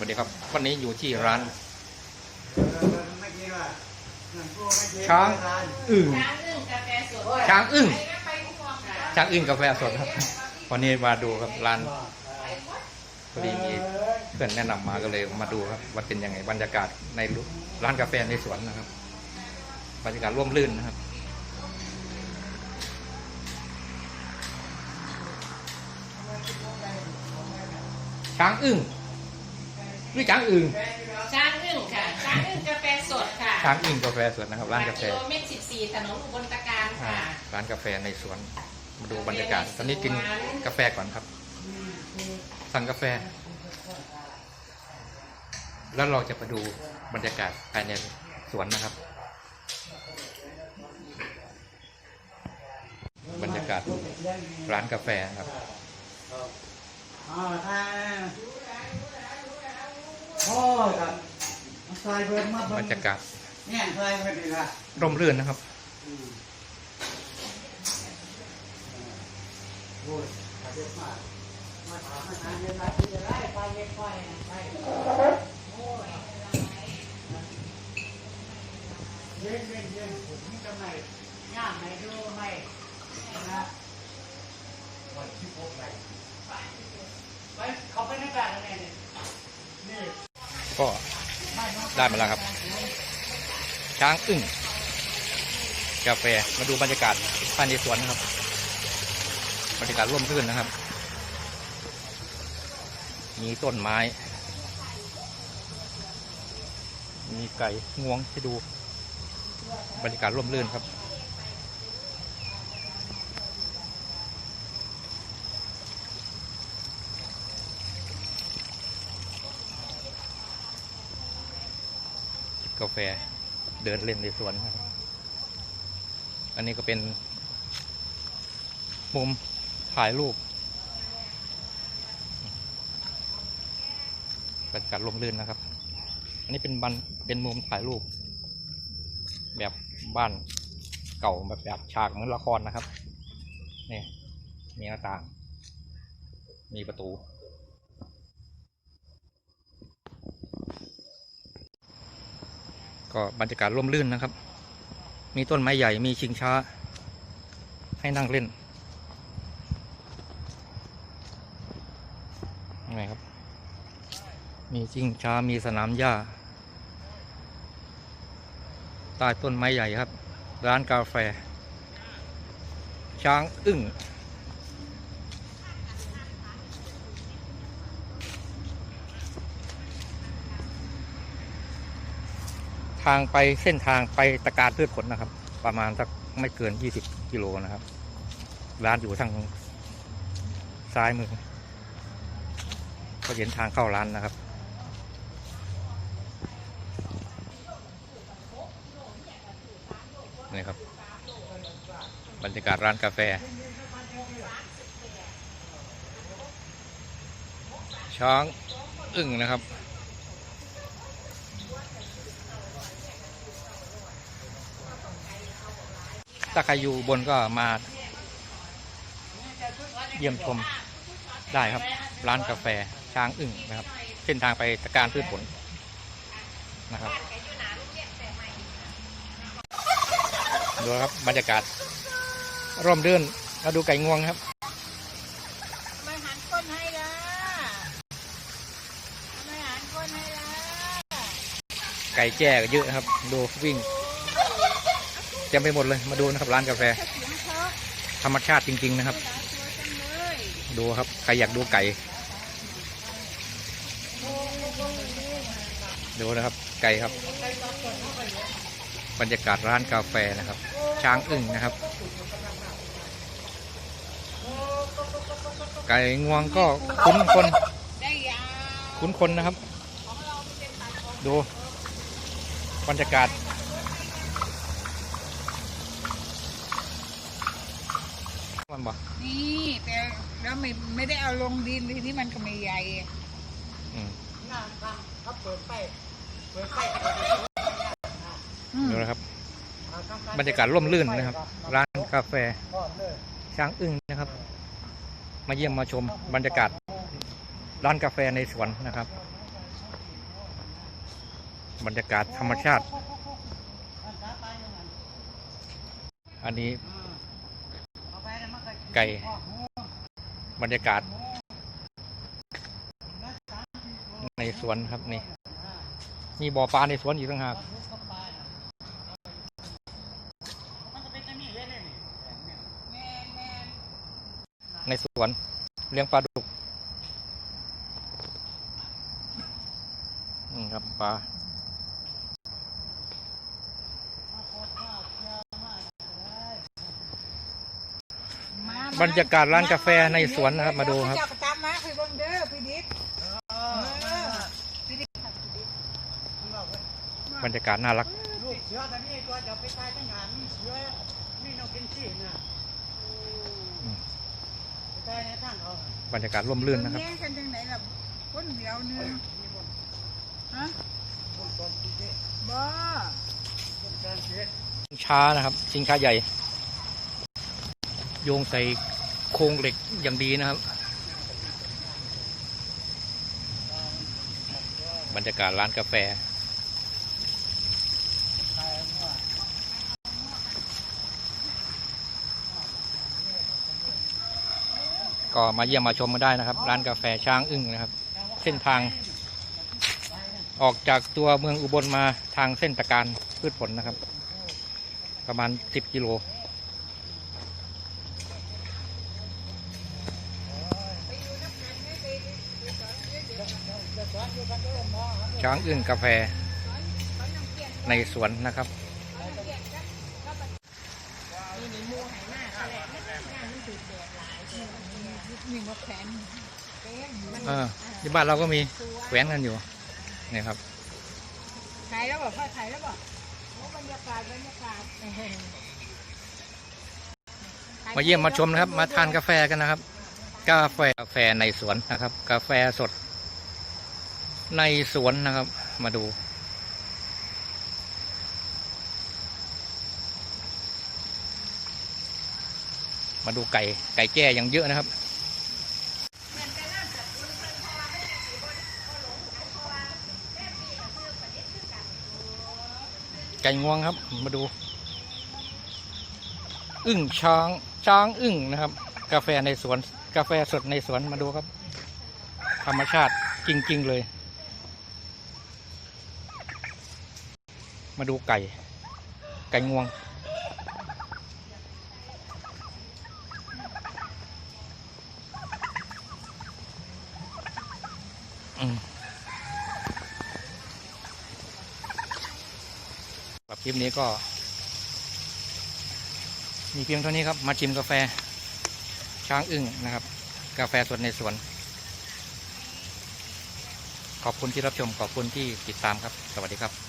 สวัสดีครับวันนี้อยู่ที่ร้าน ช้างอึ่งช้างอึ้งกาแฟสดช้างอึ่งไปทุกวันค่ะช้างอึ่งกาแฟสดครับวันนี้มาดูครับร้านพอดีมีเพื่อนแนะนำมาก็เลยมาดูครับว่าเป็นยังไงบรรยากาศในร้านกาแฟในสวนนะครับ บรรยากาศร่มรื่นนะครับช้างอึ่ง หรือช้างอึ่งช้างอึ้งค่ะช้างอึ้งกาแฟสดค่ะช้างอึ่งกาแฟสดนะครับ ร้านกาแฟกิโลเมตรสิบสี่ถนนอุบลตะการอ่าค่ะร้านกาแฟในสวน มาดูบรรยากาศ ตอนนี้กินกาแฟก่อนครับ สั่งกาแฟ แล้วเราจะไปดูบรรยากาศภายในสวนนะครับ บรรยากาศร้านกาแฟครับอ่าถ้า โอ้ครับใส่เบิร์ดมาบรรยากาศเนี่ยใส่เบิร์ดนี่ละร่มรื่นนะครับอืมโอ้ยขอบคุณมากมาถามมาถามเงินมาที่จะได้ไปเงินไปไปเย็นเย็นเย็นผมนี่ทำไมย่างไหนดูไหมนะวันที่พบไหนไปไปเขาไปในการอะไรเนี่ยนี่ ก็ได้มาแล้วครับ ช้างอึ่งกาแฟมาดูบรรยากาศภายในสวนนะครับ บรรยากาศร่มรื่นนะครับ มีต้นไม้ มีไก่งวงให้ดู บรรยากาศร่มรื่นครับ กาแฟเดินเล่นในสวนครับ อันนี้ก็เป็น มุมถ่ายรูปบรรยากาศลมลื่นนะครับ อันนี้เป็นบันเป็นมุมถ่ายรูป แบบบ้านเก่าแบบแบบฉากเหมือนละครนะครับ นี่ มีหน้าต่าง มีประตู ก็บรรยากาศร่มรื่นนะครับ มีต้นไม้ใหญ่มีชิงช้า ให้นั่งเล่นยังไงครับ มีชิงช้ามีสนามหญ้าใต้ต้นไม้ใหญ่ครับ ร้านกาแฟ ช้างอึ้ง ทางไปเส้นทางไปตะการพืชผลนะครับ ประมาณสักไม่เกิน 20 กิโลนะครับ ร้านอยู่ทางซ้ายมือก็เห็นทางเข้าร้านนะครับ นี่ครับ บรรยากาศร้านกาแฟ ช้างอึ้งนะครับ ถ้าใครอยู่บนก็มา เยี่ยมชมได้ครับ ร้านกาแฟช้างอึ่งนะครับ เส้นทางไปตะการพืชผลนะครับดูครับบรรยากาศ ร่มรื่นมาดูไก่งวงครับมาหันก้นให้ละมาหันก้นให้ละไก่แจ้ก็เยอะนะครับ ดูวิ่ง เต็มไปหมดเลยมาดูนะครับร้านกาแฟ ธรรมชาติจริง ๆ นะครับ ดูครับ ใครอยากดูไก่ ดูนะครับ ไก่ครับ บรรยากาศร้านกาแฟนะครับ ช้างอึ่งนะครับ ไก่งวงก็คุ้นคน คุ้นคนนะครับ ดูบรรยากาศ มันบอกนี่แต่แล้วไม่ไม่ได้เอาลงดินทีนี้มันก็ไม่ใหญ่อืมหน้าทางเขาเปิดไปเปิดไปอืมดูนะครับ บรรยากาศร่มรื่นนะครับ ร้านกาแฟก่อนเลยช้างอึ้งนะครับ มาเยี่ยมมาชมบรรยากาศ ร้านกาแฟในสวนนะครับ บรรยากาศธรรมชาติ อันนี้ ไก่บรรยากาศ ในสวนครับนี่ มีบ่อปลาในสวนอีกต่างหากในสวนเลี้ยงปลาดุก นี่ครับปลา มา บรรยากาศร้านกาแฟในสวนนะครับมาดูครับเจ้าประจำมาคือเบิ่งเด้อพี่ดิษเออพี่ดิษบรรยากาศน่ารักลูกเสือตัวนี้ตัวจะไปตายตั้งหานมีเสือมีนกกินซีนะอืมไปตายในทางเขาบรรยากาศร่มรื่นนะครับแย่งกันจังไหนล่ะคนเดียวหนึงมีบนฮะบนต้นที่เด็กบ่บนการเด็กช้านะครับชิงช้าใหญ่ โยงใส่โครงเหล็กอย่างดีนะครับ บรรยากาศร้านกาแฟ ก็มาเยี่ยมมาชมมาได้นะครับ ร้านกาแฟช้างอึ้งนะครับ เส้นทาง ออกจากตัวเมืองอุบลมาทางเส้นตะการพืชผลนะครับ ประมาณ 10 กิโล ช้างอึ้งกาแฟในสวนนะครับนี่มาแขวนเออที่บ้านเราก็มีแหวนกันอยู่นี่ครับถ่ายแล้วบ่พ่อถ่ายแล้วบ่โอ้บรรยากาศบรรยากาศมาเยี่ยมมาชมนะครับ มาทานกาแฟกันนะครับ กาแฟกาแฟในสวนนะครับ กาแฟสด ในสวนนะครับ มาดู มาดูไก่ ไก่แก่ยังเยอะนะครับ ไก่งวงครับ มาดู อึ้งช้าง ช้างอึ้งนะครับ กาแฟในสวน กาแฟสดในสวนมาดูครับ ธรรมชาติจริง ๆ เลย มาดูไก่ ไก่งวงสำหรับคลิปนี้ก็ มีเพียงเท่านี้ครับ มาชิมกาแฟ ช้างอึ้งนะครับ กาแฟสดในสวน ขอบคุณที่รับชม ขอบคุณที่ติดตามครับ สวัสดีครับ